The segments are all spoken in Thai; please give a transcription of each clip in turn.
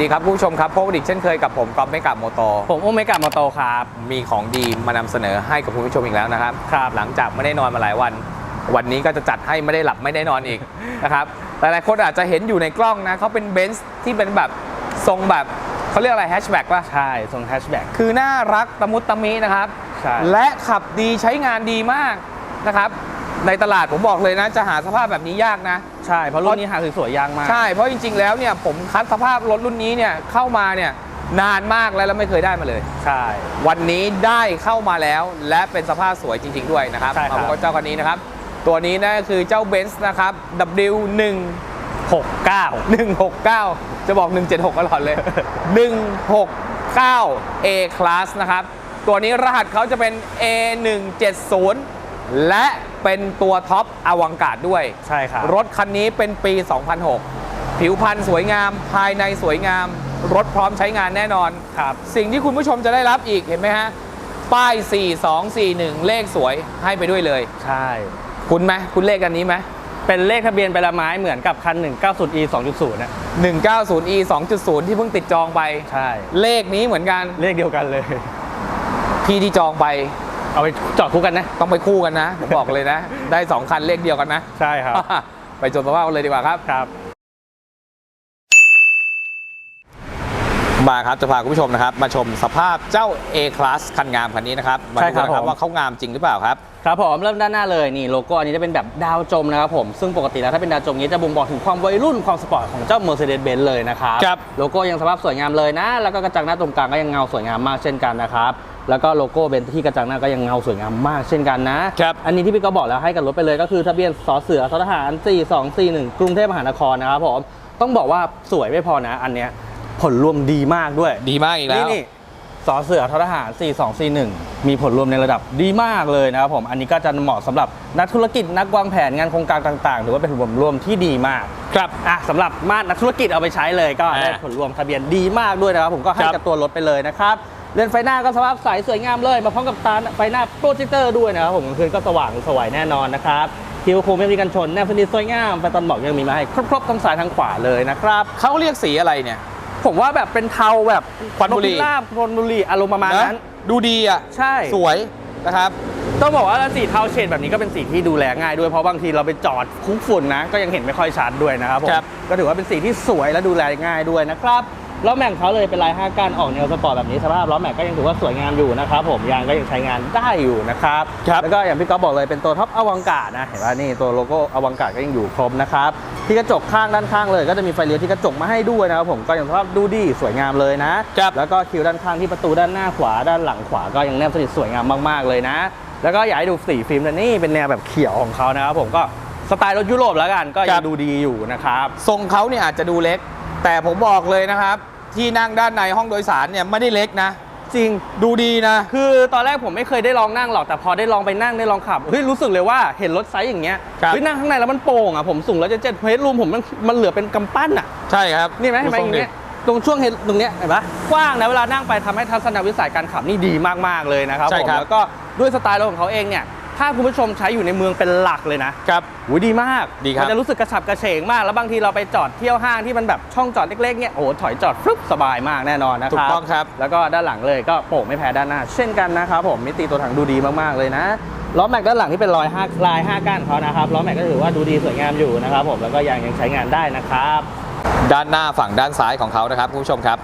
ดีครับคุณผู้ชมครับพบกันอีกเช่นเคยกับผมก๊อฟเมกับโมโต ผมโอเมกะมอโตครับ มีของดีมานำเสนอให้กับคุณผู้ชมอีกแล้วนะครับ ครับ หลังจากไม่ได้นอนมาหลายวัน วันนี้ก็จะจัดให้ไม่ได้หลับไม่ได้นอนอีก นะครับ หลายๆคนอาจจะเห็นอยู่ในกล้องนะเขาเป็นเบนซ์ที่เป็นแบบทรงแบบเขาเรียกอะไรแฮชแบ็กป่ะ ใช่ทรงแฮชแบ็กคือน่ารักตะมุตตะมินะครับ ใช่ และขับดีใช้งานดีมากนะครับ ในตลาดผมบอกเลยนะ จะหาสภาพแบบนี้ยากนะ ใช่เพราะรุ่นนี้หาสวยๆยากมากใช่เพราะจริงๆแล้วเนี่ยผมคัดสภาพรถรุ่นนี้เนี่ยเข้ามาเนี่ยนานมากแล้วแล้วไม่เคยได้มาเลย ใช่ วันนี้ได้เข้ามาแล้วและเป็นสภาพสวยจริง ๆ ด้วยนะครับใช่ครับมาพบกับเจ้าคันนี้นะครับ ตัวนี้นั่นก็คือเจ้าเบนซ์นะครับ W1 69 169 จะบอก 176ตลอดเลย 169 A Class นะครับ ตัวนี้รหัสเขาจะเป็น A170 และ เป็นตัวท็อปอวังการดด้วย ใช่ครับ รถคันนี้เป็นปี 2006 ผิวพรรณสวยงาม ภายในสวยงาม รถพร้อมใช้งานแน่นอน ครับ สิ่งที่คุณผู้ชมจะได้รับอีกเห็นไหมฮะ ป้าย 4241 เลขสวยให้ไปด้วยเลย ใช่ คุณไหมคุณเลขกันนี้ไหมเป็นเลขทะเบียนใบละไม้เหมือนกับคัน 190e 2.0นะ 190e 2.0 ที่เพิ่งติดจองไป ใช่ เลขนี้เหมือนกัน เลขเดียวกันเลย พี่ที่จองไป เอาไปจอดคู่กันนะ ต้องไปคู่กันนะ ผมบอกเลยนะ ได้ 2 คันเลขเดียวกันนะ ใช่ครับ ไปจดสภาพกันเลยดีกว่าครับ ครับ มาครับจะพาคุณผู้ชมนะครับ มาชมสภาพเจ้า A Class คันงามคันนี้นะครับมาใช่ดูครับนะครับผม ว่าเขางามจริงหรือเปล่าครับ ครับผมเริ่มด้านหน้าเลยนี่โลโก้อันนี้จะเป็นแบบดาวจมนะครับผมซึ่งปกติแล้วถ้าเป็นดาวจมนี้จะบ่งบอกถึงความวัยรุ่นความสปอร์ตของเจ้า Mercedes-Benz เลยนะครับครับ โลโก้ยังสภาพสวยงามเลยนะ แล้วก็กระจังหน้าตรงกลางก็ยังเงาสวยงามมากเช่นกันนะครับ แล้วก็โลโก้เบนซ์ที่กระจังหน้าก็ยังเงาสวยงามมากเช่นกันนะครับอันนี้ที่พี่ก็บอกแล้วให้กับรถไปเลยก็คือทะเบียนสเสือททหาร 4241 กรุงเทพมหานครนะครับผมต้องบอกว่าสวยไม่พอนะ อันเนี้ยผลรวมดีมากด้วยดีมากอีกแล้วนี่นี่สอเสือททหาร 4241 มีผลรวมในระดับดีมากเลยนะครับผม อันนี้ก็จะเหมาะสำหรับนักธุรกิจนักวางแผนงานโครงการต่างๆ หรือว่าเป็นผลรวมรวมที่ดีมาก ครับอะสำหรับมาตรนักธุรกิจเอาไปใช้เลยก็อ่าได้ผลรวมทะเบียนดีมากด้วยนะครับผมก็ให้ครับกับตัวรถไปเลยนะครับ เรือนไฟหน้าก็สภาพใสสวยงามเลย มาพร้อมกับตาไฟหน้าโปรเจคเตอร์ด้วยนะครับผมกลางคืนก็สว่างสวยแน่นอนนะครับคิวโคมไม่มีกันชนแนบสนิทสวยงามไฟตอนบอกยังมีมาให้ครบๆทั้งซ้ายทั้งขวาเลยนะครับเขาเรียกสีอะไรเนี่ย ผมว่าแบบเป็นเทาแบบควันบุหรี่นกพิราบควันบุหรี่อารมณ์ประมาณนั้นะดูดีอะใช่ สวยนะครับ ต้องบอกว่าสีเทาเฉดแบบนี้ก็เป็นสีที่ดูแลง่ายด้วยเพราะบางทีเราไปจอดคุกฝุ่นนะ ก็ยังเห็นไม่ค่อยชัดด้วยนะครับผมครับ ก็ถือว่าเป็นสีที่สวยและดูแลง่ายด้วยนะครับ ล้อแม็กเขาเลยเป็นลาย5ก้านออกแนวสปอร์ตแบบนี้สภาพล้อแม็กก็ยังถือว่าสวยงามอยู่นะครับผมยางก็ยังใช้งานได้อยู่นะครับครับแล้วก็อย่างพี่ก๊อฟบอกเลยเป็นตัวท็อปอวังการนะเห็นว่านี่ตัวโลโก้อวังการก็ยังอยู่ครบนะครับที่กระจกข้างด้านข้างเลยก็จะมีไฟเลี้ยวที่กระจกมาให้ด้วยนะครับผมก็ยังสภาพดูดีสวยงามเลยนะครับแล้วก็คิวด้านข้างที่ประตูด้านหน้าขวาด้านหลังขวาก็ยังแนบสนิทสวยงามมากๆเลยนะ แล้วก็อยากให้ดูสีฟิล์มนะนี่เป็นแนวแบบเขียวของเขานะครับผมก็สไตล์รถยุโรปแล้วกันก็คยัรังบดูดีอยู่นะครับทรงเขาเนี่ยอาจจะดูเล็ก แต่ผมบอกเลยนะครับ ที่นั่งด้านในห้องโดยสารเนี่ยไม่ได้เล็กนะ จริง ดูดีนะ คือตอนแรกผมไม่เคยได้ลองนั่งหรอกแต่พอได้ลองไปนั่งได้ลองขับเฮ้ยรู้สึกเลยว่าเห็นรถไซส์อย่างเงี้ยครับเฮ้ยนั่งข้างในแล้วมันโปร่งอะผมสูงแล้วจะเจ็ดเฮดรูมผมมันมันเหลือเป็นกำปั้นอะใช่ครับนี่ไหมเห็นไหมดูอทรย่างเงี้ยตรงช่วงเฮดตรงเนี้ยเห็นปะกว้างนะเวลานั่งไปทำให้ทัศนวิสัยการขับนี่ดีมากๆเลยนะครับใช่ผมครับ แล้วก็ด้วยสไตล์รถของเขาเองเนี่ย ถ้าคุณผู้ชมใช้อยู่ในเมืองเป็นหลักเลยนะครับหูยดีมากดีครับมันจะรู้สึกกระฉับกระเฉงมาก แล้วบางทีเราไปจอดเที่ยวห้างที่มันแบบช่องจอดเล็กๆเนี่ยโอ้โหถอยจอดฟลุ๊บสบายมากแน่นอนนะครับถูกต้องครับ แล้วก็ด้านหลังเลยก็โป่งไม่แพ้ด้านหน้า เช่นกันนะครับผมมิติตัวถังดูดีมากๆเลยนะล้อแม็กด้านหลังที่เป็นรอยห้าลายห้าก้านเขานะครับล้อแม็กก็ถือว่าดูดีสวยงามอยู่นะครับผมแล้วก็ยางยังใช้งานได้นะครับ ด้านหน้าฝั่งด้านซ้ายของเขานะครับคุณผู้ชมครับ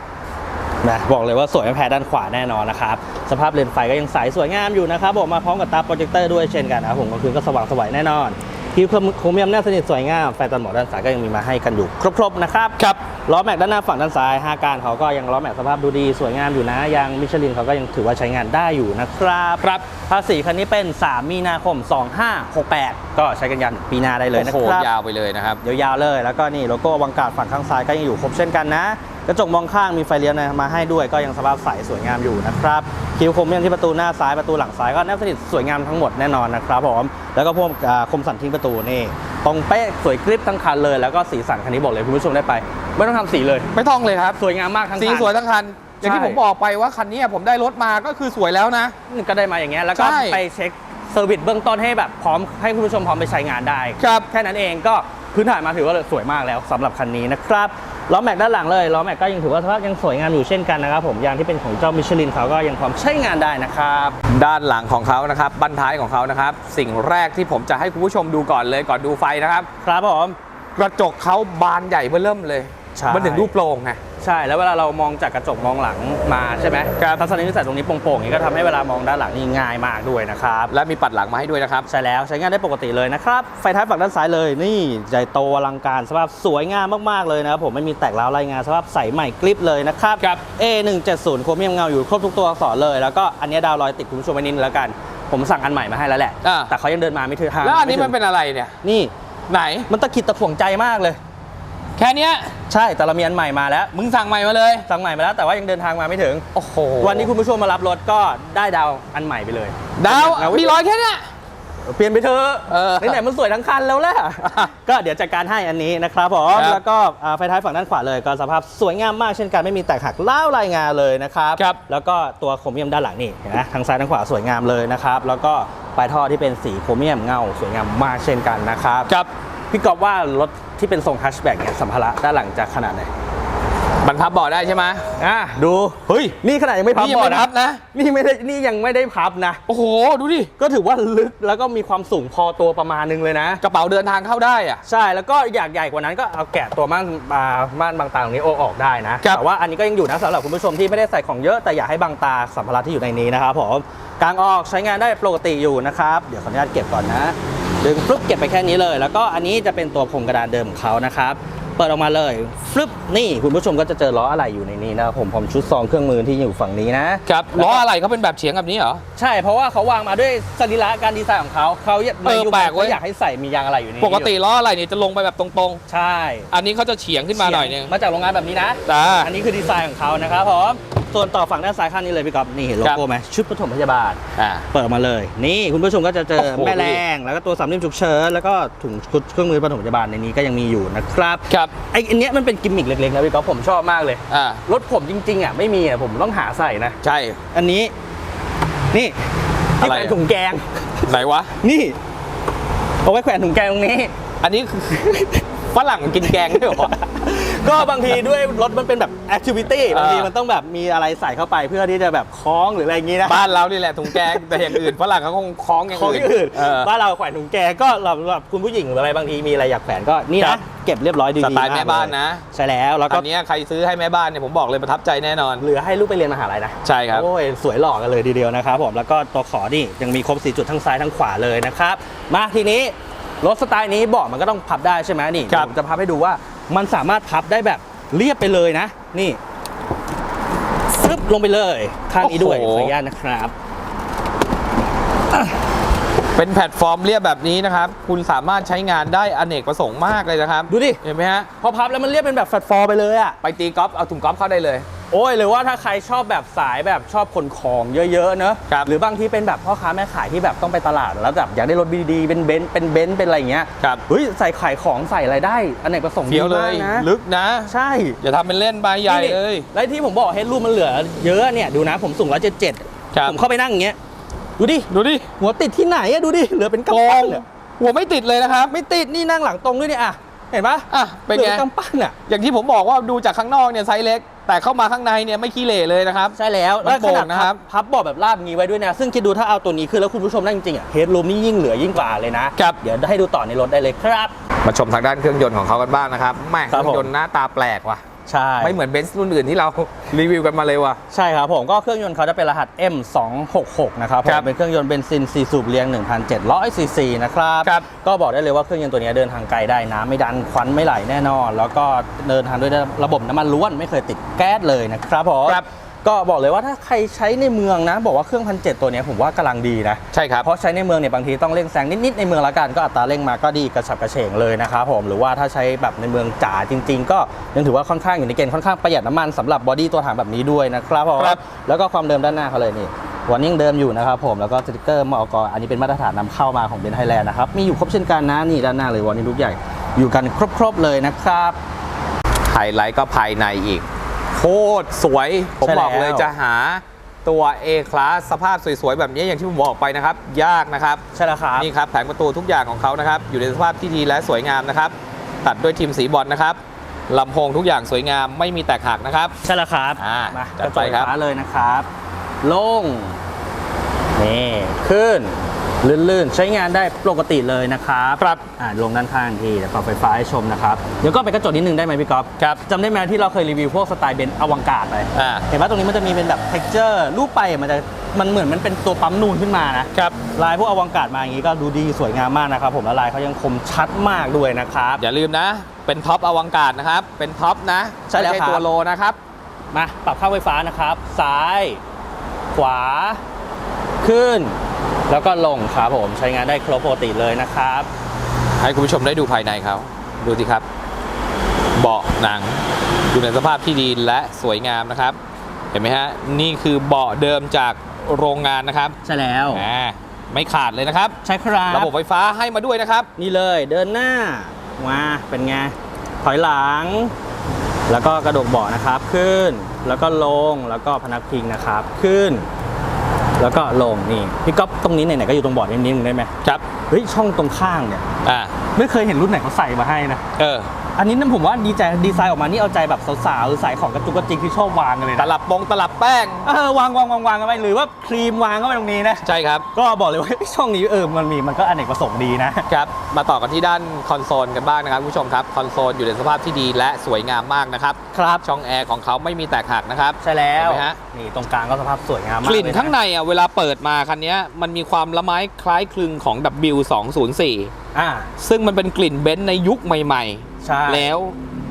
นะบอกเลยว่าสวยไม่แพ้ด้านขวาแน่นอนนะครับสภาพเลนส์ไฟก็ยังใสสวยงามอยู่นะครับผมมาพร้อมกับตาโปรเจคเตอร์ด้วยเช่นกันนะครับผมกลางคืนก็สว่างสวยแน่นอนคิวโครเมียมแนบสนิทสวยงามไฟตันหมอกด้านซ้ายก็ยังมีมาให้กันอยู่ครบๆนะครับครับล้อแม็กด้านหน้าฝั่งด้านซ้าย5การเขาก็ยังล้อแม็กสภาพดูดีสวยงามอยู่นะยางมิชลินเขาก็ยังถือว่าใช้งานได้อยู่นะครับครับภาษีคันนี้เป็น 3 มีนาคม 2568 ก็ใช้กันยันปีหน้าได้เลยนะโอ้คโหรับยาวไปเลยนะครับยาวๆเลยแล้วก็นี่โลโก้วังการฝั่งข้างซ้ายก็ยังอยู่ครบเช่นกันนะ กระจกมองข้างมีไฟเลี้ยวนะมาให้ด้วยก็ยังสภาพใสสวยงามอยู่นะครับคิ้วคมยังที่ประตูหน้าซ้ายประตูหลังซ้ายก็แนบสนิทสวยงามทั้งหมดแน่นอนนะครับผมแล้วก็พวกอ่าคมสันทิ้งประตูนี่ตรงเป๊ะสวยกริบทั้งคันเลยแล้วก็สีสันคันนี้บอกเลยคุณผู้ชมได้ไป ไม่ต้องทำสีเลย ไม่ต้องเลยครับ สวยงามมากทั้งสีคันสวยทั้งคันอย่างที่ใช่ผมบอกไปว่าคันนี้ผมได้รถมาก็คือสวยแล้วนะก็ได้มาอย่างเงี้ยแล้วก็ใช่ไปเช็คเซอร์วิสเบื้องต้นให้แบบพร้อมให้คุณผู้ชมพร้อมไปใช้งานได้ครับแค่นั้นเองก็พื้นฐานมาถือว่าสวยมากแล้วสำหรับคันนี้นะครับ ล้อแม็กด้านหลังเลยล้อแม็กก็ยังถือว่าสภาพยังสวยงามอยู่เช่นกันนะครับผมยางที่เป็นของเจ้ามิชลินเขาก็ยังพร้อมใช้งานได้นะครับ ด้านหลังของเขานะครับบั้นท้ายของเขานะครับ สิ่งแรกที่ผมจะให้คุณผู้ชมดูก่อนเลยก่อนดูไฟนะครับ ครับผมกระจกเขาบานใหญ่เบ้อเริ่มเลย ใช่ มันถึงรูปโปร่งไง ใช่แล้วเวลาเรามองจากกระจกมองหลังมาใช่ไหมครับทัศนีวิสัยตรงนี้โปร่งๆอย่างนี้ก็ทำให้เวลามองด้านหลังนี่ง่ายมากด้วยนะครับ และมีปัดหลังมาให้ด้วยนะครับ ใช่แล้วใช้งานได้ปกติเลยนะครับ ไฟท้ายฝั่งด้านซ้ายเลยนี่ใหญ่โตอลังการสภาพสวยงามมากๆเลยนะครับผมไม่มีแตกร้าวรายงานสภาพใสใหม่กริบเลยนะครับครับ A170 โครเมียมเงาอยู่ครบทุกตัวอักษรเลย แล้วก็อันนี้ดาวน์รอยติดคุณผู้ชมไว้นิดนึงแล้วกัน ผมสั่งอันใหม่มาให้แล้วแหละ อ่า แต่เขายังเดินมาไม่ถึงทางแล้วอันนี้มันไถึงเป็นอะไรเนี่ย นี่ ไหน มันตะขิดตะขวงใจมากเลย แค่เนี้ยใช่แต่เรามีอันใหม่มาแล้ว มึงสั่งใหม่มาเลยสั่งใหม่มาแล้วแต่ว่ายังเดินทางมาไม่ถึง โอ้โหวันนี้คุณผู้ชมมารับรถก็ได้ดาวอันใหม่ไปเลยดาวเอไมีร้อยแค่เนี้ยเปลี่ยนไปเถอะเออไหนๆมันสวยทั้งคันแล้วแหละก็เดี๋ยวจัดการให้อันนี้นะครับผมครับแล้วก็อ่าไฟท้ายฝั่งด้านขวาเลยก็สภาพสวยงามมากเช่นกันไม่มีแตกหักเล่าวรายงานเลยนะครับครับแล้วก็ตัวโครเมียมด้านหลังนี่เห็นไหมทางซ้ายทางขวาสวยงามเลยนะครับแล้วก็ปลายท่อที่เป็นสีโครเมียมเงา สวยงามมากเช่นกันนะครับครับ พี่กอบว่ารถที่เป็นทรงฮัชแบ็กเนี่ยสัมภาระด้านหลังจะขนาดไหนมันพับเบาะได้ใช่ไหมอะดู เฮ้ย นี่ขนาดยังไม่พับนี่ยังเบาะไม่พับนะ นี่ไม่ได้นี่ยังไม่ได้พับนะ โอ้โห ดูดิ ก็ถือว่าลึกแล้วก็มีความสูงพอตัวประมาณนึงเลยนะ กระเป๋าเดินทางเข้าได้อะใช่แล้วก็อยากใหญ่กว่านั้นก็เอาแกะตัวม่านอ่าม่านบางตาตรงนี้โอออกได้นะแต่ว่าอันนี้ก็ยังอยู่นะสำหรับคุณผู้ชมที่ไม่ได้ใส่ของเยอะแต่อยากให้บางตาสัมภาระที่อยู่ในนี้นะครับผมกางออกใช้งานได้ปกติอยู่นะครับ เดี๋ยวขออนุญาตเก็บก่อนนะ ดึงฟลุ๊บเก็บไปแค่นี้เลย แล้วก็อันนี้จะเป็นตัวพรมกระดานเดิมของเขานะครับเปิดออกมาเลยฟลุ๊บนี่คุณผู้ชมก็จะเจอล้ออะไรอยู่ในนี้นะครับผมผมชุดซองเครื่องมือที่อยู่ฝั่งนี้นะครับล้ออะไรเขาเป็นแบบเฉียงแบบนี้เหรอ ใช่เพราะว่าเขาวางมาด้วยสรีระการดีไซน์ของเขาเขาในเออยุคแปลนั้กนเว้ยเขาอยากให้ใส่มียางอะไรอยู่ในนี้ปกติล้ออะไรเนี่ยจะลงไปแบบตรงใช่ๆอันนี้เขาจะเฉียงขึ้นมาหน่อยนึงมาจากโรงงานแบบนี้นะจ้าอันนี้คือดีไซน์ของเขานะครับผม ส่วนต่อฝั่งด้านซ้ายข้างนี้เลยพี่ก๊อฟนี่เห็นโลครับโก้ไหมชุดปฐมพยาบาล อ่า เปิดออกมาเลย นี่คุณผู้ชมก็จะเจอโอ้โห แม่แรงแล้วก็ตัวสามเหลี่ยมฉุกเฉินแล้วก็ถุงชุดเครื่องมือปฐมพยาบาลในนี้ก็ยังมีอยู่นะครับครับ ไอ้อันเนี้ยมันเป็นกิมมิคเล็กๆนะพี่ก๊อฟผมชอบมากเลย อ่า รถผมจริงๆอะไม่มีอะผมต้องหาใส่นะ ใช่ อันนี้ นี่ที่อะไรแขวนอะ ถุงแกง ไหนวะ นี่เอาไว้แขวนถุงแกงตรงนี้ อันนี้คือ ฝรั่งกินแกงด้วยเหรอ ก็บางทีด้วยรถมันเป็นแบบแอคทิวิตี้เออบางทีมันต้องแบบมีอะไรใส่เข้าไปเพื่อที่จะแบบคล้องหรืออะไรอย่างงี้นะบ้านเรานี่แหละถุงแกงแต่อย่างอื่นฝรั่งเขาคงคล้องอย่างคล้องอื่นที่อื่นเออ บ้านเราแขวนถุงแกก็สำหรับคุณผู้หญิงหรืออะไรบางทีมีอะไรอยากแขวนก็นี่ครันะบ เก็บเรียบร้อยดีๆสไตล์กแม่บ้านนะเลยใช่แล้วแล้วก็อันเนี้ยใครซื้อให้แม่บ้านเนี่ยผมบอกเลยประทับใจแน่นอน เหลือให้ลูกไปเรียนมหาลัยนะ ใช่ครับ โอ้ยสวยหล่อกันเลยทีเดียวนะครับผมแล้วก็ตัวขอนี่ยังมีครบสีจุดทั้งซ้ายทั้งขวาเลยนะครับ มาทีนี้รถสไตล์นี้เบาะมันก็ต้องพับได้ใช่ไหมนี่ครับ ผมจะพับให้ดูว่า มันสามารถพับได้แบบเรียบไปเลยนะ นี่ซึบลงไปเลยข้างนี้ด้วยขออนุญาตนะครับ เป็นแพลตฟอร์มเรียบแบบนี้นะครับ คุณสามารถใช้งานได้อเนกประสงค์มากเลยนะครับ ดูดิ เห็นไหมฮะ พอพับแล้วมันเรียบเป็นแบบแฟลตฟอร์ไปเลยอะไปตีกอล์ฟเอาถุงกอล์ฟเข้าได้เลย โอ้ยหรือว่าถ้าใครชอบแบบสายแบบชอบขนของเยอะๆเนอะครับหรือบางทีเป็นแบบพ่อค้าแม่ขายที่แบบต้องไปตลาดแล้วแบบอยากได้รถดีๆเป็นเบนซ์เป็นเบนซ์เป็นอะไรอย่างเงี้ยครับเฮ้ยใส่ขายของใส่อะไรได้อเนกประสงค์เฟี้ยวเลมากยนะลึกนะ ใช่ อย่าทำเป็นเล่นใบใหญ่นี่เลย แล้วที่ผมบอกเฮดรูมมันเหลือเยอะเนี่ยดูนะผมสูงร้อยเจ็ดเจ็ดครับ ผมเข้าไปนั่งอย่างเงี้ยดูดิ ดูดิหัวติดที่ไหนอะดูดิ เหลือเป็นโกกำปั้งนอะหัวไม่ติดเลยนะครับ ไม่ติดนี่นั่งหลังตรงด้วยเนี่ยอะเห็นปะอะเป็นหลืไงอกำปั้นอะอย่างที่ผมบอกว่าดูจากข้างนอกเนี่ยไซส์เล็ก แต่เข้ามาข้างในเนี่ยไม่ขี้เหร่เลยนะครับ ใช่แล้วมันแล้วขนาดโป่งนะครับพับเบาะแบบราบงี้ไว้ด้วยนะ ซึ่งคิดดูถ้าเอาตัวนี้ขึ้นแล้วคุณผู้ชมนั่งจริงๆอะเฮดรูมนี่ยิ่งเหลือยิ่งกว่าเลยนะ ครับ เดี๋ยวให้ดูต่อในรถได้เลยครับ มาชมทางด้านเครื่องยนต์ของเขากันบ้างนะครับแม่เคครับรื่องยนต์หน้าตาแปลกว่ะ ใช่ ไม่เหมือนเบนซ์รุ่นอื่นที่เรารีวิวกันมาเลยว่ะ ใช่ครับผมก็เครื่องยนต์เขาจะเป็นรหัส M266 นะครับผครัมบเป็นเครื่องยนต์เบนซิน4สูบเรียง 1,700ซีซีนะครับครับ ก็บอกได้เลยว่าเครื่องยนต์ตัวนี้เดินทางไกลได้น้ำไม่ดันควันไม่ไหลแน่นอน แล้วก็เดินทางด้วยระบบน้ำมันล้วนไม่เคยติดแก๊สเลยนะครับผมครับ ก็บอกเลยว่าถ้าใครใช้ในเมืองนะ บอกว่าเครื่องพันเตัวเนี้ยผมว่ากำลังดีนะ ใช่ครับ เพราะใช้ในเมืองเนี่ยบางทีต้องเร่งแซงนิด ๆ ในเมืองละกันก็อัตราเร่งมาก็ดีกระฉับกระเฉงเลยนะครับผมหรือว่าถ้าใช้แบบในเมืองจ๋าจริง ๆ ก็ยังถือว่าค่อนข้างอยู่ในเกณฑ์ค่อนข้างประหยัดน้ำมันสำหรับบอดี้ตัวถังแบบนี้ด้วยนะครับผมครับ แล้วก็ความเดิมด้านหน้าเขาเลยนี่วันนี้ยังเดิมอยู่นะครับผมแล้วก็สติกเกอร์มอกอันนี้เป็นมาตรฐานนำเข้ามาของเบนไทยแลนด์นะครับมีอยู่ครบเช่นกันนะนี่ด้านหน้าเลยวันนี้ลูกใหญ่อยู่กันครบ ๆ เลยนะครับ ไฮไลท์ก็ภายในอีกโค ตรสวย ผมใช่แล้วบอกเลยจะหาตัว A class สภาพสวยๆ แบบนี้อย่างที่ผมบอกไปนะครับ ยากนะครับ ใช่แล้วครับนี่ครับแผงประตูทุกอย่างของเขานะครับ อยู่ในสภาพที่ดีและสวยงามนะครับ ตัดด้วยทีมสีบอลนะครับลำโพงทุกอย่างสวยงามไม่มีแตกหักนะครับใช่แล้วครับอ่ามาจักดระจไปกไฟครับฟ้าเลยนะครับ ลงนี่ขึ้น ลื่นๆ ใช้งานได้ปกติเลยนะครับครับอ่าลงด้านข้างทีเดี๋ยวปรับไฟฟ้าให้ชมนะครับเดี๋ยวก็ไปกระจกนิดนึงได้ไหมพี่ก๊อฟครับจำได้ไหมที่เราเคยรีวิวพวกสไตล์เบนซ์อวังการ์ดไปอ่า เห็นว่าตรงนี้มันจะมีเป็นแบบ texture รูปไปมันจะมันเหมือนมันเป็นตัวปั๊มนูนขึ้นมานะครับ ลายพวกอวังการ์ดมาอย่างนี้ก็ดูดีสวยงามมากนะครับผมแล้วลายเขายังคมชัดมากด้วยนะครับ อย่าลืมนะ เป็นท็อปอวังการนะครับ เป็นท็อปนะใช่แล้วไม่ครับ ตัวโลนะครับ มาปรับค่าไฟฟ้านะครับ ซ้าย ขวา ขึ้น แล้วก็ลงครับผมใช้งานได้ครบปกติเลยนะครับ ให้คุณผู้ชมได้ดูภายในเขาดูสิครับ เบาะหนังอยู่ในสภาพที่ดีและสวยงามนะครับ เห็นไหมฮะนี่คือเบาะเดิมจากโรงงานนะครับใช่แล้วอ่าไม่ขาดเลยนะครับ ใช่ครับระบบไฟฟ้าให้มาด้วยนะครับ นี่เลยเดินหน้ามาเป็นไงถอยหลัง แล้วก็กระดกเบาะนะครับขึ้น แล้วก็ลงแล้วก็พนักพิงนะครับ ขึ้น แล้วก็ลงนี่พี่ก๊อฟตรงนี้ไหนๆก็อยู่ตรงเบาะนิดนึงได้ไหมครับเฮ้ยช่องตรงข้างเนี่ยอ่าไม่เคยเห็นรุ่นไหนเขาใส่มาให้นะเออ อันนี้นั่นผมว่าดีใจดีไซน์ออกมานี่เอาใจแบบสาวๆหรือสายของกระจุกกระจิกที่ชอบวางกันเลยตนะลับปงตลับแป้ง เออวางวางวางวางกันไปหรือว่าครีมวางเข้าไปตรงนี้นะ ใช่ครับ ก็บอกเลยว่า ช่องนี้เออมันมีมันก็อเนกประสงค์ดีนะ ครับ มาต่อกันที่ด้านคอนโซลกันบ้างนะครับคุณผู้ชมครับ คอนโซลอยู่ในสภาพที่ดีและสวยงามมากนะครับ ครับช่องแอร์ของเขาไม่มีแตกหักนะครับ ใช่แล้วเห็นไหมฮะ นี่ตรงกลางก็สภาพสวยงามมากกลิ่นเยะข้างในอะเวลาเปิดมาคันนี้มันมีความละไม้คล้ายคลึงของ W204 อ่าซึ่งมันเป็นกลิ่นเบนซ์ในยุคใหม่ ใช่ๆแล้ว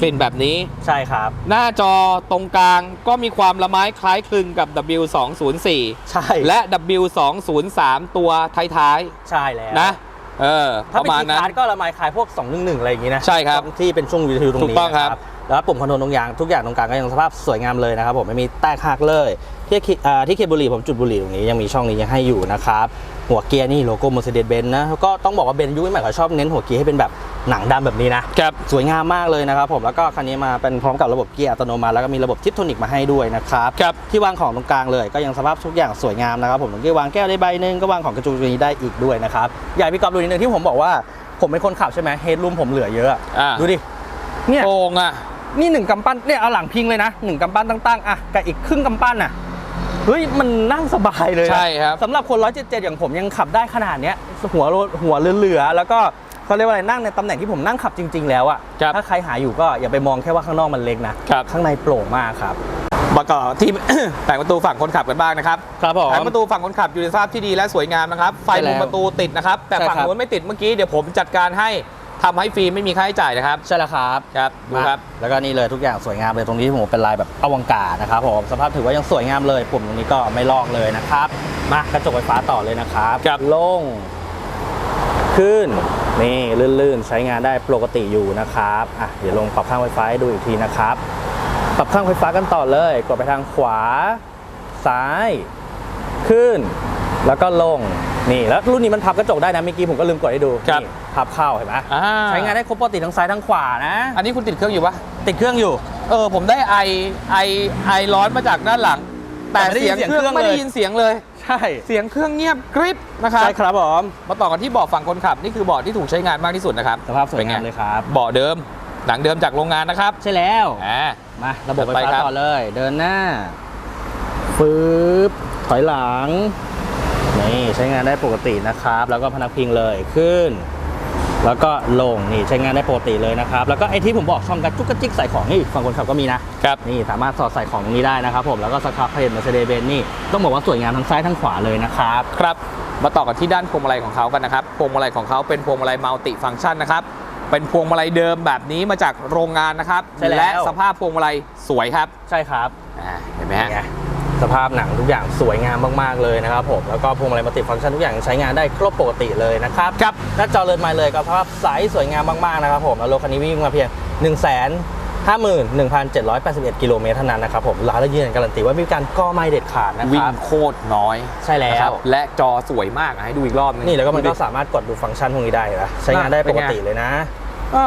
กลิ่นแบบนี้ ใช่ครับ หน้าจอตรงกลางก็มีความละไม้คล้ายคลึงกับ W204 ใช่และ W203 ตัวท้ายใช่แล้วๆนะ เออ ปถ้าระเป็นมาณคีย์นั้น การ์ดก็ละไมคล้ายพวก 211 อะไรอย่างงี้นะใช่ครับที่เป็นช่วงวิทยุตรงถูนี้กต้องครับ นะ แล้วปุ่มคอนโทรลตรงอย่างทุกอย่างตรงกลางก็ยังสภาพสวยงามเลยนะครับผมไม่มีแตกหักเลยที่คีอ่าที่เคเบุหรี่ผมจุดบุหรี่ตรงนี้ยังมีช่องนี้ยังให้อยู่นะครับหัวเกียร์นี่โลโก้ Mercedes-Benz นะแล้วก็ต้องบอกว่าเบนซ์ยุคใหม่เขาชอบเน้นหัวเกียร์ให้เป็นแบบหนังดำแบบนี้นะครับสวยงามมากเลยนะครับผมแล้วก็คันนี้มาเป็นพร้อมกับระบบเกียร์อัตโนมัติแล้วก็มีระบบทิปโทนิกมาให้ด้วยนะครับครับที่วางของตรงกลางเลยก็ยังสภาพทุกอย่างสวยงามนะครับผมตรงที่วางแก้วได้ใบหนึงก็วางของกระจุกตรงนี้ได้อีกด้วยนะครับอยากให้พี่กอล์ฟดูนิดนึงที่ผมบอกว่าผมเป็นคนขับใช่ไหมเฮดรูมผมเหลือเยอะอะอ่าดูดิเนี่ยโกงอะ นี่หนึ่งกำปั้นเนี่ยเอาหลังพิงเลยนะหนึ่งกำปั้นตั้งๆอะกับอีกครึ่งกำปั้นอะเฮ้ยมันนั่งสบายเลยนะใช่ครับสำหรับคน 177 อย่างผมยังขับได้ขนาดเนี้ยหัวโลหัวเหลือๆแล้วก็เขาเรียกว่าอะไรนั่งในตำแหน่งที่ผมนั่งขับจริง ๆ แล้วอะครับถ้าใครหาอยู่ก็อย่าไปมองแค่ว่าข้างนอกมันเล็กนะครับข้างในโปร่งมากครับมาต่อที่แผงประตูฝั่งคนขับกันบ้างนะครับครับผมแผงประตูฝั่งคนขับอยู่ในสภาพที่ดีและสวยงามนะครับไฟใช่แล้วมุมประตูติดนะครับแต่ใช่ฝั่งครับนู้นไม่ติดเมื่อกี้เดี๋ยวผมจัดการให้ ทำให้ฟรีไม่มีค่าใช้จ่ายนะครับ ใช่แล้วครับครับดูครับมาแล้วก็นี่เลยทุกอย่างสวยงามเลยตรงนี้ผมเป็นลายแบบอวังการนะครับผมสภาพถือว่ายังสวยงามเลยปุ่มตรงนี้ก็ไม่ลอกเลยนะครับมากระจกไฟฟ้าต่อเลยนะครับครับลง ขึ้นนี่ลื่นๆ ใช้งานได้ปกติอยู่นะครับอะเดี๋ยวลงปรับข้างไฟฟ้าให้ดูอีกทีนะครับ ปรับข้างไฟฟ้ากันต่อเลย กดไปทางขวา ซ้าย ขึ้น แล้วก็ลงนี่แล้วรุ่นนี้มันพับกระจกได้นะเมื่อกี้ผมก็ลืมกดให้ดูครับนี่พับเข้าเห็นไหมอ่า ใช้งานได้ครบปกติทั้งซ้ายทั้งขวานะ อันนี้คุณติดเครื่องอยู่ปะติดเครื่องอยู่ เออผมได้ไอไอไอร้อนมาจากด้านหลัง แต่แต่ไม่ได้ยิเสียนงเสียงเครื่องเครื่องไม่ได้เลยยินเสียงเลย ใช่เสียงเครื่องเงียบกริบนะครับ ใช่ครับผมมาต่อกันที่เบาะฝั่งคนขับ นี่คือเบาะที่ถูกใช้งานมากที่สุดนะครับสภาพสวยเป็นไงามเลยครับ เบาะเดิม หนังเดิมจากโรงงานนะครับใช่แล้ว อ่า มาระบบไฟไปฟ้าครับ ต่อเลย เดินหน้าฟืบถอยหลัง นี่ใช้งานได้ปกตินะครับ แล้วก็พนักพิงเลยขึ้น แล้วก็ลงนี่ใช้งานได้ปกติเลยนะครับ แล้วก็ไอที่ผมบอกช่องกระจุกกระจิกใส่ของนี่ฝั่งคนขับก็มีนะครับนี่สามารถสอดใส่ของตรงนี้ได้นะครับผมแล้วก็สครับเพจมาเซเดเบนนี่ต้องบอกว่าสวยงามทั้งซ้ายทั้งขวาเลยนะครับครับมาต่อกันที่ด้านพวงมาลัยของเขากันนะครับพวงมาลัยของเขาเป็นพวงมาลัยมัลติฟังก์ชันนะครับเป็นพวงมาลัยเดิมแบบนี้มาจากโรงงานนะครับใช่แล้วและสภาพพวงมาลัยสวยครับใช่ครับอ่าเห็นไหมฮะไง สภาพหนังทุกอย่างสวยงามมากๆเลยนะครับผมแล้วก็พวงมาลัยมัลติฟังก์ชันทุกอย่างใช้งานได้ครบปกติเลยนะครับครับหน้าจอเลินมาเลยก็สภาพใสสวยงามมากๆนะครับผมแล้วรถคันนี้วิ่งมาเพียง1 5 1 7 8 1 กิโลเมตรเท่านั้นนะครับผมร้านและยืนยันการันตีว่าไม่มีการก่อไม่เด็ดขาดนะควิ่งรับโคตรน้อยใช่แล้วนะครับและจอสวยมากอะให้ดูอีกรอบนึงนี่แล้วก็มันก็ดูดิสามารถกดดูฟังก์ชันพวกนี้ได้นะใช้งานได้ปกติเลยนะ อ้อ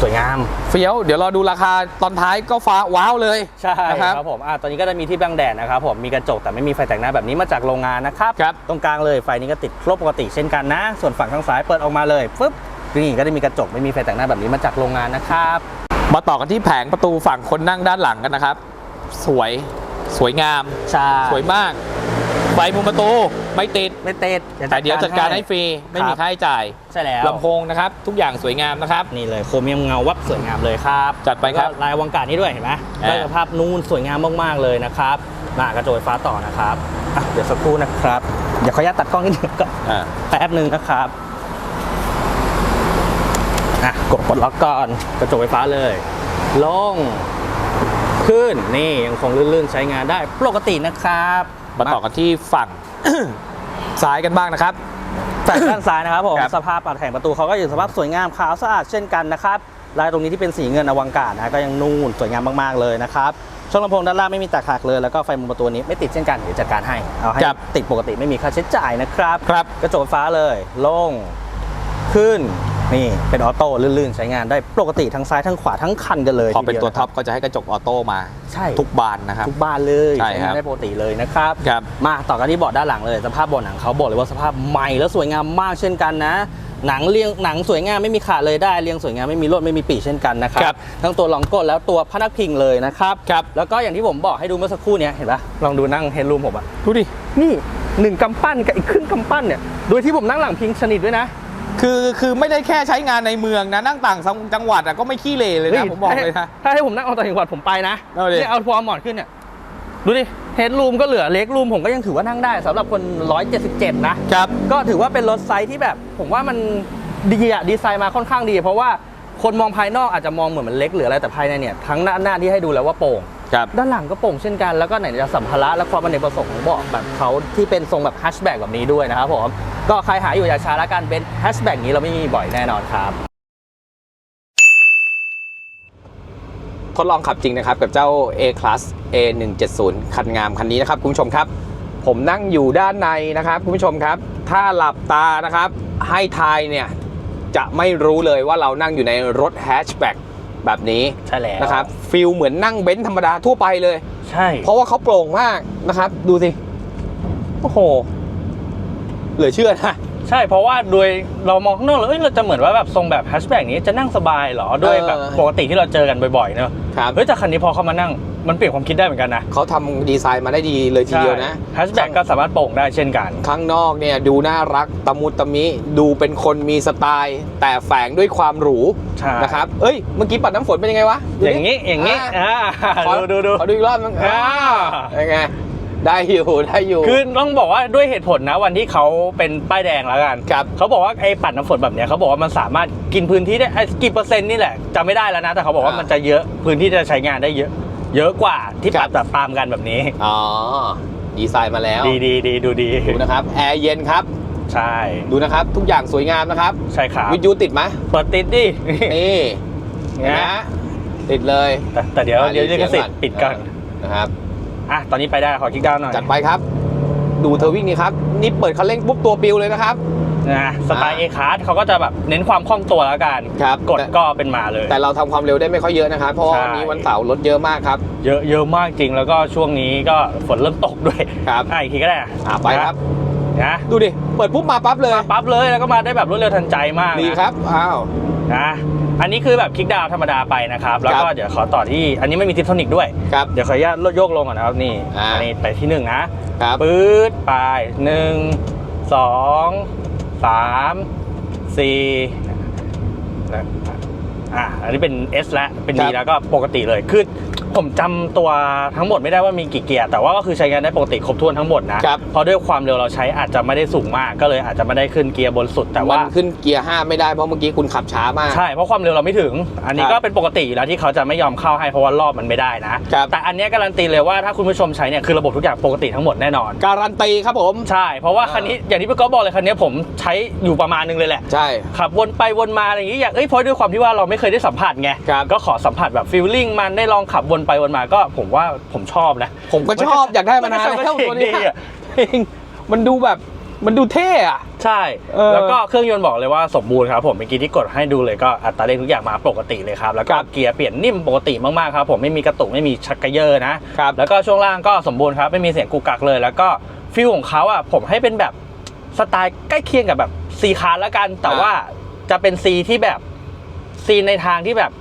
สวยงาม เฟี้ยว เดี๋ยวรอดูราคาตอนท้ายก็ฟ้าว้าวเลยใช่นะครับครับผมอะตอนนี้ก็จะมีที่บังแดดนะครับผมมีกระจกแต่ไม่มีไฟแต่งหน้าแบบนี้มาจากโรงงานนะครับครับ ตรงกลางเลยไฟนี้ก็ติดครบปกติเช่นกันนะ ส่วนฝั่งข้างซ้ายเปิดออกมาเลยปึ๊บนี่ก็ได้มีกระจกไม่มีไฟแต่งหน้าแบบนี้มาจากโรงงานนะครับมาต่อกันที่แผงประตูฝั่งคนนั่งด้านหลังกันนะครับ สวย สวยงาม ใช่ สวยมากไฟมุมประตู ไม่ติด ไม่เตะแต่เดี๋ยวจัดการให้ฟรี ไม่มีค่าใช้จ่าย ใช่แล้วลำโพงนะครับ ทุกอย่างสวยงามนะครับ นี่เลยโครเมียมเงาวับสวยงามเลยครับ จัดไปครับแล้วก็ลายอวังการนี้ด้วยเห็นไหมอ่าได้สภาพนูนสวยงามมากๆเลยนะครับมากระโจยฟ้าต่อนะครับอะเดี๋ยวสักครู่นะครับเดี๋ยวขออนุญาตตัดกล้องนิดนึงก็อ่าแป๊บหนึ่งนะครับอะกดปลดล็อกก่อนกระจกไฟฟ้าเลย ลง ขึ้นนี่ยังคงลื่นๆใช้งานได้ปกตินะครับ มาต่อกันที่ฝั่ง ซ้ายกันบ้างนะครับฝั่งด้านซ้ายนะครับผมครับ สภาพปัดแผงประตูเขาก็อยู่สภาพสวยงามขาวสะอาดเช่นกันนะครับลายตรงนี้ที่เป็นสีเงินอวังการนะก็ยังนูนสวยงามมากๆเลยนะครับช่องลำโพงด้านล่างไม่มีแตกหักเลยแล้วก็ไฟมุมประตูนี้ไม่ติดเช่นกันเดี๋ยวจัดการให้เอาให้ครับ ติดปกติไม่มีค่าใช้จ่ายนะครับ ครับ กระจกไฟฟ้าเลย ลง ขึ้น นี่เป็นออโต้ลื่นๆ ใช้งานได้ปกติทั้งซ้ายทั้งขวาทั้งคันกันเลยพอเป็นทีดียตัวท็อปก็จะให้กระจกออโต้มาใช่ทุกบานนะครับ ทุกบ้านเลยใช่ครับงานได้ปกติเลยนะครับครับมาต่อกันที่เบาะด้านหลังเลย สภาพเบาะหนังเขาบอกเลยว่าสภาพใหม่แล้วสวยงามมากเช่นกันนะหนังเรียงหนังสวยงามไม่มีขาดเลยได้เรียงสวยงามไม่มีรดไม่มีปีเช่นกันนะครัครับบทั้งตัวรองก้นแล้วตัวพนักพิงเลยนะครับครับแล้วก็อย่างที่ผมบอกให้ดูเมื่อสักครู่เนี้ยเห็นปะลองดูนั่งเฮดรูมผมอะดูดินี่หนึ่งกำปั้นกับอีกครึ่งกำปั้นเนี่ยโดยที่ผมนั่งหลังพิงสนิทด้วยนะ คือคือไม่ได้แค่ใช้งานในเมืองนะนั่งต่างจังหวัดอะก็ไม่ขี้เหร่เลยนะผมบอกเลยนะถ้าให้ผมนั่งเอาต่างจังหวัดผมไปนะเอาดิเนี่ยเอาพอหมอนขึ้นเนี่ยดูดิเฮดรูมก็เหลือเล็กรูมผมก็ยังถือว่านั่งได้สำหรับคน 177 นะครับก็ถือว่าเป็นรถไซส์ที่แบบ ผมว่ามันดีอะดีไซน์มาค่อนข้างดี เพราะว่าคนมองภายนอกอาจจะมองเหมือนมันเล็กหรืออะไรแต่ภายในเนี่ยทั้งหน้าหน้าที่ให้ดูแล้วว่าโปร่งครับด้านหลังก็โปร่งเช่นกันแล้วก็ไหนจะสัมภาระและความอเนกประสงค์ของเบาะแบบเขาที่เป็นทรงแบบแฮชแบ็กแบบนี้ด้วยนะครับผม ก็ใครหาอยู่อย่าช้าละกันเป็นแฮชแบ็กนี้เราไม่มีบ่อยแน่นอนครับ ทดลองขับจริงนะครับ กับเจ้า A Class A 1 7 0คันงามคันนี้นะครับ คุณผู้ชมครับ ผมนั่งอยู่ด้านในนะครับ คุณผู้ชมครับ ถ้าหลับตานะครับ ให้ทายเนี่ยจะไม่รู้เลยว่าเรานั่งอยู่ในรถแฮชแบ็กแบบนี้ใช่แล้วนะครับฟิลเหมือนนั่งเบนซ์ธรรมดาทั่วไปเลย ใช่ เพราะว่าเขาโปร่งมากนะครับ ดูสิ โอ้โห เหลือเชื่อนะ ใช่เพราะว่าโดยเรามองข้างนอกแล้วเอ้ยเราจะเหมือนว่าแบบทรงแบบแฮชแบ็กนี้จะนั่งสบายเหรอด้วยแบบเออ ปกติที่เราเจอกันบ่อยๆเนอะครับเฮ้ยแต่คันนี้พอเขามานั่งมันเปลี่ยนความคิดได้เหมือนกันนะเขาทำดีไซน์มาได้ดีเลยทีเดียวนะแฮชแบ็กก็สามารถโป่งได้เช่นกัน ข้างนอกเนี่ยดูน่ารักตะมุตะมิ ดูเป็นคนมีสไตล์ แต่แฝงด้วยความหรูใช่ นะครับเอ้ยเมื่อกี้ปัดน้ำฝนเป็นยังไงวะดูอดิย่างนี้อย่างนี้อ่าอ่าขอดูดูดู ขอดูอีกรอบนึงอ่ายังไง ได้อยู่ได้อยู่ คือต้องบอกว่าด้วยเหตุผลนะวันที่เขาเป็นป้ายแดงแล้วกันครับเขาบอกว่าไอ้ปัดน้ำฝนแบบเนี้ยเขาบอกว่ามันสามารถกินพื้นที่ได้ไอ้กี่เปอร์เซ็นต์นี่แหละจำไม่ได้แล้วนะ แต่เขาบอกว่าอ่ามัมันจะเยอะพื้นที่จะใช้งานได้เยอะ เยอะกว่าที่ครัปับ ดแบบตามกันแบบนี้ อ๋อ ดีไซน์มาแล้ว ดีดีดีดูดีดูนะครับ แอร์เย็นครับ ใช่ดูนะครับ ทุกอย่างสวยงามนะครับ ใช่ครับวิทยุติดไหมเปิดติดดินี่เห็นไหมนะฮะติดเลยแต่แต่เดี๋ยวเดี๋ยวจะกระสิทธิ์ปิดก่อน นะครับ อะตอนนี้ไปได้ขอคลิกดาวน์หน่อยจัดไปครับ ดูเธอวิ่งนี่ครับ นี่เปิดคันเร่งปุ๊บตัวปิวเลยนะครับนะสไตล์อ่าเอคาร์เขาก็จะแบบเน้นความคล่องตัวแล้วกันครับกดแต่ก็เป็นมาเลย แต่เราทำความเร็วได้ไม่ค่อยเยอะนะครับ เพราะว่าใช่วันนี้วันเสาร์รถเยอะมากครับ เยอะเยอะมากจริงแล้วก็ช่วงนี้ก็ฝนเริ่มตกด้วยครับอะอีกทีก็ได้อ่าไปครับนะดูดิ เปิดปุ๊บมาปั๊บเลยปั๊บเลยแล้วก็มาได้แบบรวดเร็วทันใจมากนะดีครับ อ้าวนะ อันนี้คือแบบคลิกดาวน์ธรรมดาไปนะครับ แล้วก็ครับเดี๋ยวขอต่อที่อันนี้ไม่มีทิปโทนิกด้วย ครับเดี๋ยวขออนุญาตลดโยกลงก่อนนะครับนี่อ่าอันนี้ไปที่หนึ่งนะครับปื๊ดไปหนึ่งสองสามสี่แล้วอะอันนี้เป็น S แล้วเป็น D แล้วก็ปกติเลยคือ ผมจำตัวทั้งหมดไม่ได้ว่ามีกี่เกียร์แต่ว่าก็คือใช้งานได้ปกติครบถ้วนทั้งหมดนะครับ เพราะด้วยความเร็วเราใช้อาจจะไม่ได้สูงมากก็เลยอาจจะไม่ได้ขึ้นเกียร์บนสุด แต่มัว่านขึ้นเกียร์5ไม่ได้เพราะเมื่อกี้คุณขับช้ามาก ใช่เพราะความเร็วเราไม่ถึง อันนี้ครับก็เป็นปกติอยู่แล้วที่เขาจะไม่ยอมเข้าให้เพราะว่ารอบมันไม่ได้นะครับ แต่อันเนี้ยการันตีเลยว่าถ้าคุณผู้ชมใช้เนี่ยคือระบบทุกอย่างปกติทั้งหมดแน่นอน การันตีครับผม ใช่ เพราะว่าอ่าคันนี้อย่างที่พี่ก๊อฟบอกเลยคันนี้ผมใช้อยู่ประมาณนึงเลยแหละ ใช่ ขับวนไปวนมาอะไรอย่างนี้อยากเอ้ยเพราะด้วยความที่ว่าเราไม่เคยได้สัมผัสไง ครับ ก็ขอสัมผัสแบบฟีลลิ่งมันได้ลองขับวนไปวนมาก็ผมว่าผมชอบนะผมก็ชอบอยากได้มานานมันก็แล้วเจ๋งตัวนี้ดีอะจริงมันดูแบบมันดูเท่อะใช่เออแล้วก็เครื่องยนต์บอกเลยว่าสมบูรณ์ครับผมเมื่อกี้ที่กดให้ดูเลยก็อัตราเร่งทุกอย่างมาปกติเลยครับ แล้วก็ครับเกียร์เปลี่ยนนิ่มปกติมากๆครับผมไม่มีกระตุกไม่มีชักกระเยอะนะครับแล้วก็ช่วงล่างก็สมบูรณ์ครับไม่มีเสียงกุกกักเลย แล้วก็ฟิลของเขาอะผมให้เป็นแบบสไตล์ใกล้เคียงกับแบบซีคาร์แล้วกัน แต่อ่าว่าจะเป็นซีที่แบบซีในทางที่แบบ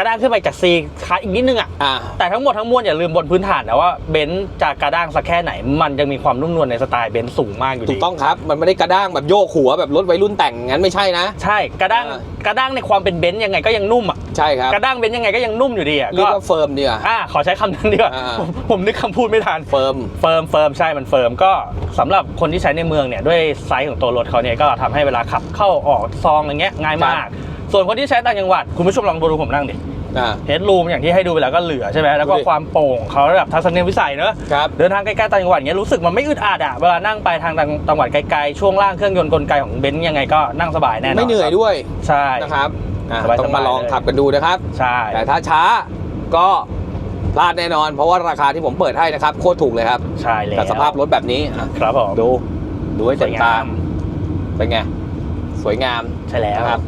ระด้างขึ้นไปจาก C คัสอีกนิดนึงอะ อ่า แต่ทั้งหมดทั้งมวลอย่าลืมบนพื้นฐานนะว่าเบนซ์จะกระด้างสักแค่ไหน มันยังมีความนุ่มนวลในสไตล์เบนซ์สูงมากอยู่ดี ถูกต้องครับ มันไม่ได้กระด้างแบบโยกหัวแบบรถวัยรุ่นแต่งงั้นไม่ใช่นะ ใช่กระด้างอ่า กระด้างในความเป็นเบนซ์ยังไงก็ยังนุ่มอะใช่ครับกระด้างเบนซ์ยังไงก็ยังนุ่มอยู่ดีอะเรียก็กว่าเฟิร์มดีกว่าอ่าขอใช้คำนั้นดีกว่าอ่า ผมผมนึกคำพูดไม่ทัน เฟิร์ม เฟิร์มเฟิร์มใช่ มันเฟิร์มก็สำหรับคนที่ใช้ในเมืองเนี่ย ด้วยไซส์ของตัวรถเขาเนี่ย ก็ทำให้เวลาขับเข้าออกซองอย่างเงี้ยง่ายมาก ส่วนคนที่ใช้ต่างจังหวัดคุณผู้ชมลองดูผมนั่งดิอ่า เฮดรูมอย่างที่ให้ดูไปแล้วก็เหลือใช่ไหมแล้วก็ดูดิความโปร่งเขาแบบทัศนวิสัยเนอะครับ เดินทางใกล้ๆต่างจังหวัดเงี้ยรู้สึกมันไม่อึดอัดอะเวลานั่งไปทางต่างจังหวัดไกลๆช่วงล่างเครื่องยนต์กลไกของเบนซ์ยังไงก็นั่งสบายแน่นอนไม่เหนื่อยด้วยใช่ นะครับอะสบายๆต้องมาลองเลย ขับกันดูนะครับ ใช่ แต่ถ้าช้าก็พลาดแน่นอน เพราะว่าราคาที่ผมเปิดให้นะครับ โคตรถูกเลยครับใช่แล้วกับสภาพรถแบบนี้อะครับผมดู ดูให้สเต็วยมงาตามเป็นไง สวยงามใช่แล้ว นะครับ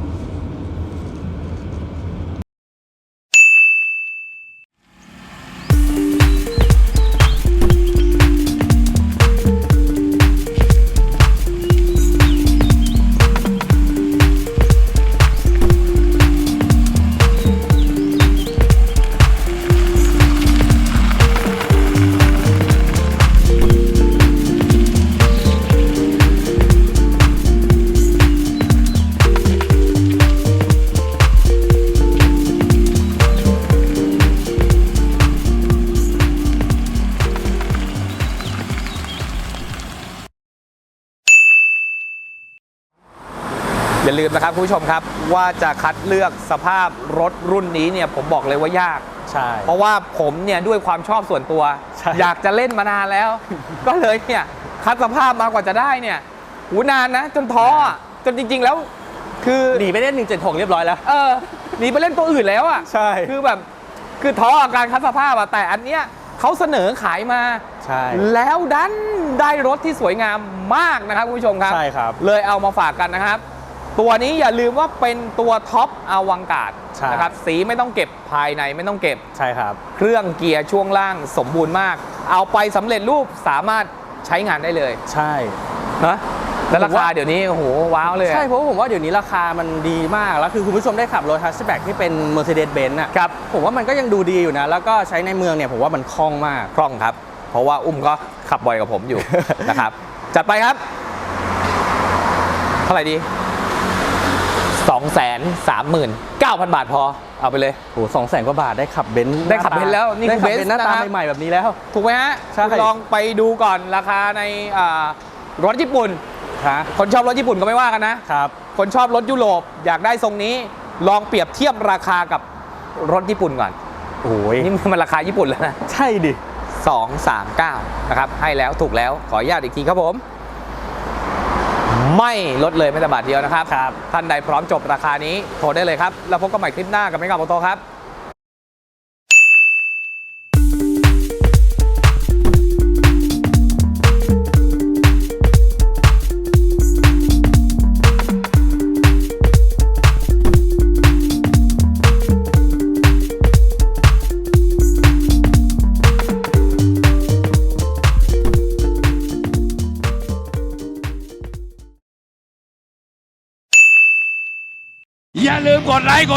าลืมนะครับคุณผู้ชมครับว่าจะคัดเลือกสภาพรถรุ่นนี้เนี่ยผมบอกเลยว่ายาก ใช่ เพราะว่าผมเนี่ยด้วยความชอบส่วนตัว ใช่ อยากจะเล่นมานานแล้ว ก็เลยเนี่ยคัดสภาพมากว่าจะได้เนี่ยหูนานนะ จนท้ออะจนจริง ๆแล้ว คือหนีไปเล่น176 เรียบร้อยแล้ว เออหนีไปเล่นตัวอื่นแล้วอะ ใช่ คือแบบคือท้ออาการคัดสภาพอะแต่อันเนี้ยเขาเสนอขายมา ใช่ แล้วดันได้รถที่สวยงามมากนะครับคุณผู้ชมครับ ใช่ครับ เลยเอามาฝากกันนะครับ ตัวนี้อย่าลืมว่าเป็นตัวท็อปอวังการ์ดใช่นะครับสีไม่ต้องเก็บภายในไม่ต้องเก็บใช่ครับ เครื่องเกียร์ช่วงล่างสมบูรณ์มาก เอาไปสำเร็จรูปสามารถใช้งานได้เลย ใช่นะแล้วราผมคาว่าเดี๋ยวนี้โอ้โหว้าวเลยอะใช่ เพราะว่าผมว่าเดี๋ยวนี้ราคามันดีมาก แล้วคือคุณผู้ชมได้ขับรถฮัชแบ็กที่เป็น Mercedes-Benz อะครับผมว่ามันก็ยังดูดีอยู่นะ แล้วก็ใช้ในเมืองเนี่ยผมว่ามันคล่องมากคล่องครับ เพราะว่าอุ้มก็ขับบ่อยกับผมอยู่นะครับ จัดไปครับ เท่าไหร่ดี 2 3 9 0 0 0 บาทพอ เอาไปเลยโอ้สองแสนกว่าบาทได้ขับเบนซ์ได้ขับเบนซ์แล้วนี่ได้คือขับเบนซ์เบนซ์หน้าตานะครับใหม่ๆแบบนี้แล้ว ถูกไหมฮะใช่คุณลองไปดูก่อนราคาในอ่ารถญี่ปุ่นฮะคนชอบรถญี่ปุ่นก็ไม่ว่ากันนะครับ คนชอบรถยุโรปอยากได้ทรงนี้ ลองเปรียบเทียบราคากับรถญี่ปุ่นก่อน โอ้ยนี่มันราคาญี่ปุ่นแล้วนะ ใช่ดิ 2 3 9 นะครับ ให้แล้วถูกแล้ว ขออนุญาตอีกทีครับผม ไม่ลดเลยแม้แต่บาทเดียวนะครับครับ ท่านใดพร้อมจบราคานี้โทรได้เลยครับ แล้วพบกันใหม่คลิปหน้ากับไม่กับโมโตครับ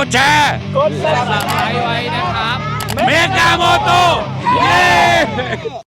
ดแชร์กดซับสไครต์ไว้นะครับ เมกาโมโตเย้